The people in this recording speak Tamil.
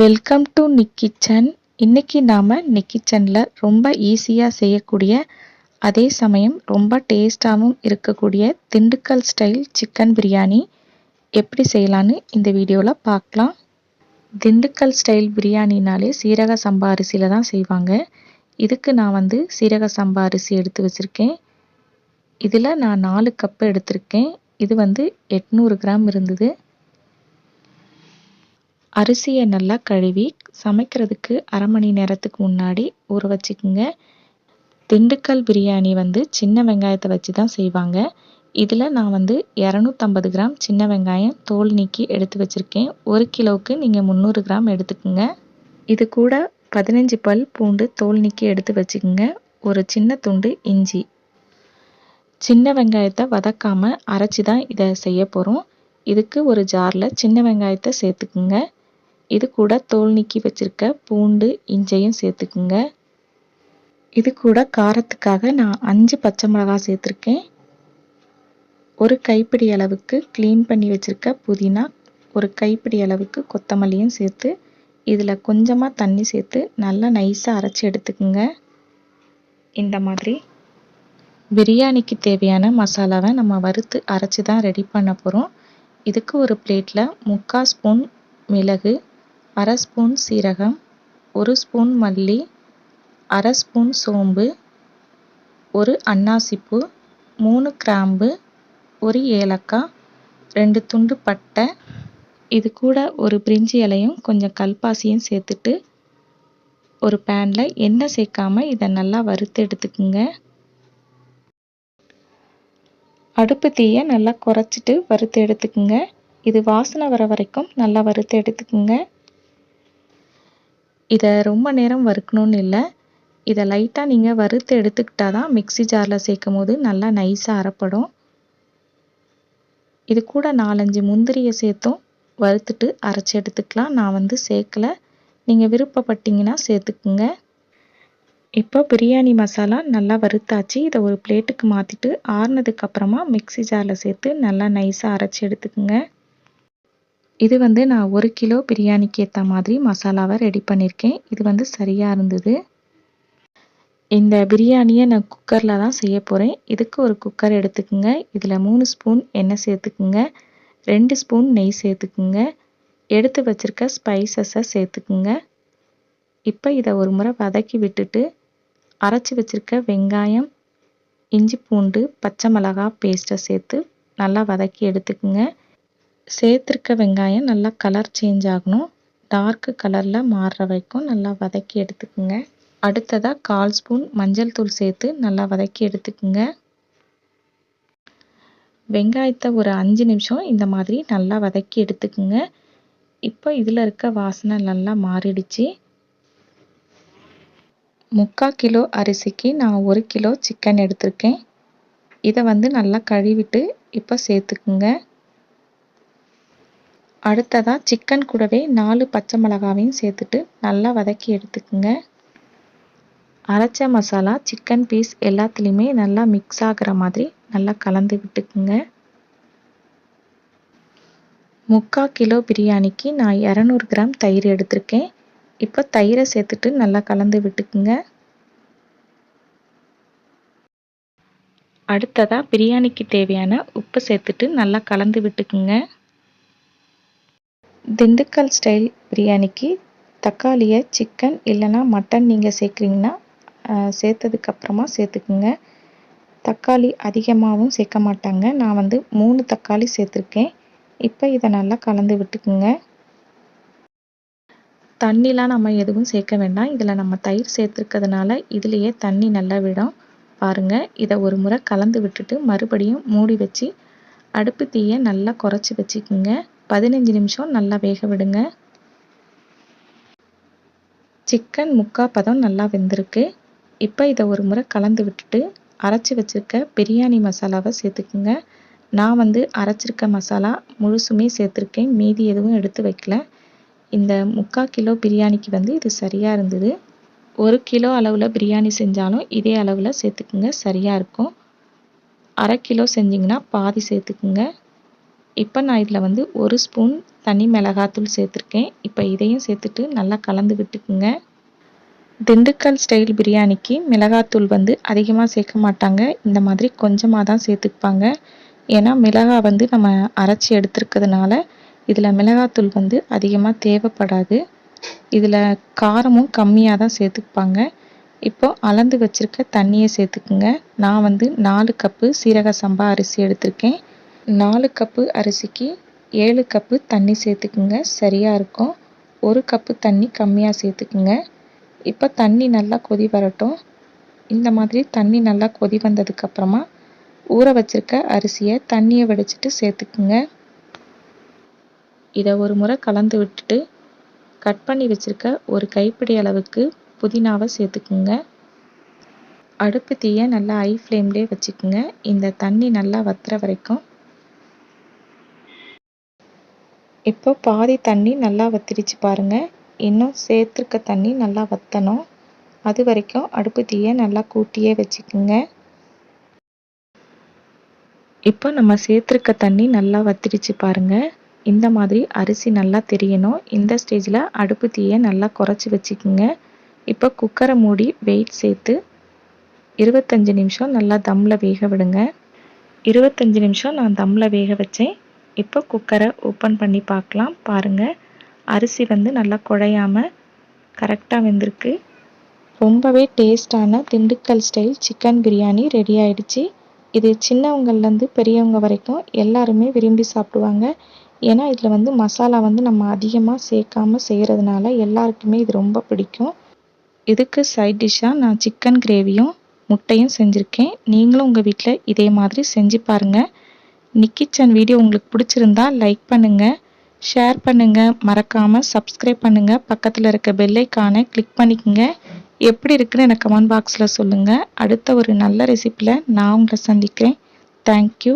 வெல்கம் டு நிக் கிச்சன் இன்னைக்கு நாம் நிக் கிச்சனில் ரொம்ப ஈஸியாக செய்யக்கூடிய அதே சமயம் ரொம்ப டேஸ்டாகவும் இருக்கக்கூடிய திண்டுக்கல் ஸ்டைல் சிக்கன் பிரியாணி எப்படி செய்யலான்னு இந்த வீடியோவில் பார்க்கலாம். திண்டுக்கல் ஸ்டைல் பிரியாணினாலே சீரக சம்பா அரிசியில் தான் செய்வாங்க. இதுக்கு நான் வந்து சீரக சம்பா அரிசி எடுத்து வச்சுருக்கேன். இதில் நான் நாலு கப்பு எடுத்திருக்கேன். இது வந்து எட்நூறு கிராம் இருந்தது. அரிசியை நல்லா கழுவி சமைக்கிறதுக்கு அரை மணி நேரத்துக்கு முன்னாடி ஊற வச்சுக்கோங்க. திண்டுக்கல் பிரியாணி வந்து சின்ன வெங்காயத்தை வச்சு தான் செய்வாங்க. இதில் நான் வந்து இரநூத்தம்பது கிராம் சின்ன வெங்காயம் தோல் நீக்கி எடுத்து வச்சுருக்கேன். ஒரு கிலோவுக்கு நீங்கள் முந்நூறு கிராம் எடுத்துக்கோங்க. இது கூட பதினஞ்சு பல் பூண்டு தோல் நீக்கி எடுத்து வச்சுக்கோங்க. ஒரு சின்ன துண்டு இஞ்சி. சின்ன வெங்காயத்தை வதக்காமல் அரைச்சி தான் இதை செய்ய போகிறோம் இதுக்கு ஒரு ஜாரில் சின்ன வெங்காயத்தை சேர்த்துக்குங்க. இது கூட தோல் நீக்கி வச்சுருக்க பூண்டு இஞ்சையும் சேர்த்துக்குங்க. இது கூட காரத்துக்காக நான் அஞ்சு பச்சை மிளகா சேர்த்துருக்கேன். ஒரு கைப்பிடி அளவுக்கு க்ளீன் பண்ணி வச்சுருக்க புதினா ஒரு கைப்பிடி அளவுக்கு கொத்தமல்லியும் சேர்த்து இதில் கொஞ்சமாக தண்ணி சேர்த்து நல்லா நைஸாக அரைச்சி எடுத்துக்குங்க. இந்த மாதிரி பிரியாணிக்கு தேவையான மசாலாவை நம்ம வறுத்து அரைச்சி தான் ரெடி பண்ண போகிறோம் இதுக்கு ஒரு பிளேட்டில் முக்கால் ஸ்பூன் மிளகு அரை ஸ்பூன் சீரகம் ஒரு ஸ்பூன் மல்லி அரை ஸ்பூன் சோம்பு ஒரு அன்னாசிப்பூ மூணு கிராம்பு ஒரு ஏலக்காய் ரெண்டு துண்டு பட்டை. இது கூட ஒரு பிரிஞ்சி இலையும் கொஞ்சம் கல்பாசியும் சேர்த்துட்டு ஒரு பேனில் எண்ணெய் சேர்க்காம இதை நல்லா வறுத்து எடுத்துக்குங்க. அடுப்பு தீயை நல்லா குறைச்சிட்டு வறுத்து எடுத்துக்குங்க. இது வாசனை வர வரைக்கும் நல்லா வறுத்து எடுத்துக்குங்க. இதை ரொம்ப நேரம் வறுக்கணும்னு இல்லை. இதை லைட்டாக நீங்கள் வறுத்து எடுத்துக்கிட்டால் தான் மிக்சி ஜாரில் சேர்க்கும் போது நல்லா நைஸாக அரைப்படும். இது கூட நாலஞ்சு முந்திரியை சேர்த்தும் வறுத்துட்டு அரைச்சி எடுத்துக்கலாம். நான் வந்து சேர்க்கல. நீங்கள் விருப்பப்பட்டீங்கன்னா சேர்த்துக்குங்க. இப்போ பிரியாணி மசாலா நல்லா வறுத்தாச்சு. இதை ஒரு பிளேட்டுக்கு மாற்றிட்டு ஆறுனதுக்கப்புறமா மிக்சி ஜாரில் சேர்த்து நல்லா நைஸாக அரைச்சி எடுத்துக்குங்க. இது வந்து நான் ஒரு கிலோ பிரியாணிக்கு ஏற்ற மாதிரி மசாலாவை ரெடி பண்ணியிருக்கேன் இது வந்து சரியாக இருந்தது. இந்த பிரியாணியை நான் குக்கரில் தான் செய்ய போகிறேன் இதுக்கு ஒரு குக்கர் எடுத்துக்கோங்க. இதில் மூணு ஸ்பூன் எண்ணெய் சேர்த்துக்குங்க. ரெண்டு ஸ்பூன் நெய் சேர்த்துக்குங்க. எடுத்து வச்சுருக்க ஸ்பைசஸை சேர்த்துக்குங்க. இப்போ இதை ஒரு முறை வதக்கி விட்டுட்டு அரைச்சி வச்சுருக்க வெங்காயம் இஞ்சி பூண்டு பச்சை மிளகா பேஸ்ட்டை சேர்த்து நல்லா வதக்கி எடுத்துக்குங்க. சேர்த்துருக்க வெங்காயம் நல்லா கலர் சேஞ்ச் ஆகணும். டார்க்கு கலரில் மாறுற வரைக்கும் நல்லா வதக்கி எடுத்துக்குங்க. அடுத்ததாக கால் ஸ்பூன் மஞ்சள் தூள் சேர்த்து நல்லா வதக்கி எடுத்துக்குங்க. வெங்காயத்தை ஒரு அஞ்சு நிமிஷம் இந்த மாதிரி நல்லா வதக்கி எடுத்துக்குங்க. இப்போ இதில் இருக்க வாசனை நல்லா மாறிடுச்சு. முக்கால் கிலோ அரிசிக்கு நான் ஒரு கிலோ சிக்கன் எடுத்திருக்கேன். இதை வந்து நல்லா கழுவிட்டு இப்போ சேர்த்துக்குங்க. அடுத்ததாக சிக்கன் கூடவே நாலு பச்சை மிளகாவையும் சேர்த்துட்டு நல்லா வதக்கி எடுத்துக்குங்க. அரைச்ச மசாலா சிக்கன் பீஸ் எல்லாத்துலேயுமே நல்லா மிக்ஸ் ஆகிற மாதிரி நல்லா கலந்து விட்டுக்குங்க. முக்கால் கிலோ பிரியாணிக்கு நான் இரநூறு கிராம் தயிர் எடுத்திருக்கேன். இப்போ தயிரை சேர்த்துட்டு நல்லா கலந்து விட்டுக்குங்க. அடுத்ததாக பிரியாணிக்கு தேவையான உப்பு சேர்த்துட்டு நல்லா கலந்து விட்டுக்குங்க. திண்டுக்கல் ஸ்டைல் பிரியாணிக்கு தக்காளியை சிக்கன் இல்லைனா மட்டன் நீங்கள் சேர்க்குறீங்கன்னா சேர்த்ததுக்கப்புறமா சேர்த்துக்குங்க. தக்காளி அதிகமாகவும் சேர்க்க மாட்டாங்க. நான் வந்து மூணு தக்காளி சேர்த்துருக்கேன். இப்போ இதை நல்லா கலந்து விட்டுக்குங்க. தண்ணிலாம் நம்ம எதுவும் சேர்க்க வேண்டாம். இதில் நம்ம தயிர் சேர்த்துருக்கிறதுனால இதுலேயே தண்ணி நல்லா விடும். பாருங்கள் இதை ஒரு முறை கலந்து விட்டுட்டு மறுபடியும் மூடி வச்சு அடுப்பு தீயை நல்லா குறைச்சி வச்சுக்குங்க. பதினஞ்சு நிமிஷம் நல்லா வேக விடுங்க. சிக்கன் முக்கா பதம் நல்லா வெந்திருக்கு. இப்போ இதை ஒரு முறை கலந்து விட்டுட்டு அரைச்சி வச்சுருக்க பிரியாணி மசாலாவை சேர்த்துக்குங்க. நான் வந்து அரைச்சிருக்க மசாலா முழுசுமே சேர்த்துருக்கேன். மீதி எதுவும் எடுத்து வைக்கல. இந்த முக்கால் கிலோ பிரியாணிக்கு வந்து இது சரியாக இருந்தது. ஒரு கிலோ அளவில் பிரியாணி செஞ்சாலும் இதே அளவில் சேர்த்துக்குங்க. சரியாக இருக்கும். அரை கிலோ செஞ்சிங்கன்னா பாதி சேர்த்துக்குங்க. இப்போ நான் இதில் வந்து ஒரு ஸ்பூன் தனி மிளகாத்தூள் சேர்த்துருக்கேன். இப்போ இதையும் சேர்த்துட்டு நல்லா கலந்து விட்டுக்குங்க. திண்டுக்கல் ஸ்டைல் பிரியாணிக்கு மிளகாத்தூள் வந்து அதிகமாக சேர்க்க மாட்டாங்க. இந்த மாதிரி கொஞ்சமாக தான் சேர்த்துப்பாங்க. ஏன்னா மிளகா வந்து நம்ம அரைச்சி எடுத்துருக்கிறதுனால இதில் மிளகாத்தூள் வந்து அதிகமாக தேவைப்படாது. இதில் காரமும் கம்மியாக தான் சேர்த்துப்பாங்க. இப்போ அளந்து வச்சுருக்க தண்ணியை சேர்த்துக்குங்க. நான் வந்து நாலு கப்பு சீரக சம்பா அரிசி எடுத்திருக்கேன். நாலு கப்பு அரிசிக்கு ஏழு கப்பு தண்ணி சேர்த்துக்குங்க. சரியாக இருக்கும். ஒரு கப்பு தண்ணி கம்மியாக சேர்த்துக்குங்க. இப்போ தண்ணி நல்லா கொதி வரட்டும். இந்த மாதிரி தண்ணி நல்லா கொதி வந்ததுக்கப்புறமா ஊற வச்சிருக்க அரிசியை தண்ணியை வடிச்சிட்டு சேர்த்துக்குங்க. இதை ஒரு முறை கலந்து விட்டுட்டு கட் பண்ணி வச்சுருக்க ஒரு கைப்பிடி அளவுக்கு புதினாவை சேர்த்துக்குங்க. அடுப்பு தீயை நல்லா ஐ ஃப்ளேம்லேயே வச்சுக்குங்க. இந்த தண்ணி நல்லா வத்துற வரைக்கும் இப்போ பாதி தண்ணி நல்லா வத்திருச்சு பாருங்கள் இன்னும் சேர்த்துருக்க தண்ணி நல்லா வற்றணும் அது வரைக்கும் அடுப்பு தீயை நல்லா கூட்டியே வச்சுக்குங்க. இப்போ நம்ம சேர்த்துருக்க தண்ணி நல்லா வத்திடுச்சு பாருங்கள் இந்த மாதிரி அரிசி நல்லா தெரியணும். இந்த ஸ்டேஜில் அடுப்பு தீயை நல்லா குறைச்சி வச்சுக்குங்க. இப்போ குக்கரை மூடி வெயிட் சேர்த்து இருபத்தஞ்சி நிமிஷம் நல்லா தம்மில் வேக விடுங்க. இருபத்தஞ்சி நிமிஷம் நான் தம்மில் வேக வச்சேன். இப்போ குக்கரை ஓப்பன் பண்ணி பார்க்கலாம். பாருங்கள் அரிசி வந்து நல்லா குழையாமல் கரெக்டாக வெந்திருக்கு. ரொம்பவே டேஸ்டான Dindigul style chicken biryani ready ஆயிடுச்சு. இது சின்னவங்கள்லேருந்து பெரியவங்க வரைக்கும் எல்லாருமே விரும்பி சாப்பிடுவாங்க. ஏன்னா இதில் வந்து மசாலா வந்து நம்ம அதிகமாக சேர்க்காம செய்கிறதுனால எல்லாருக்குமே இது ரொம்ப பிடிக்கும். இதுக்கு சைட் டிஷ்ஷாக நான் சிக்கன் கிரேவியும் முட்டையும் செஞ்சுருக்கேன். நீங்களும் உங்கள் வீட்டில் இதே மாதிரி செஞ்சு பாருங்கள் நிக்கிச்சன் வீடியோ உங்களுக்கு பிடிச்சிருந்தா லைக் பண்ணுங்கள் ஷேர் பண்ணுங்கள் மறக்காமல் சப்ஸ்கிரைப் பண்ணுங்கள் பக்கத்தில் இருக்க பெல்லைக்கானை கிளிக் பண்ணிக்கோங்க. எப்படி இருக்குன்னு எனக்கு கமெண்ட் பாக்ஸில் சொல்லுங்கள் அடுத்த ஒரு நல்ல ரெசிப்பியில் நான் உங்களை சந்திக்கிறேன். தேங்க்யூ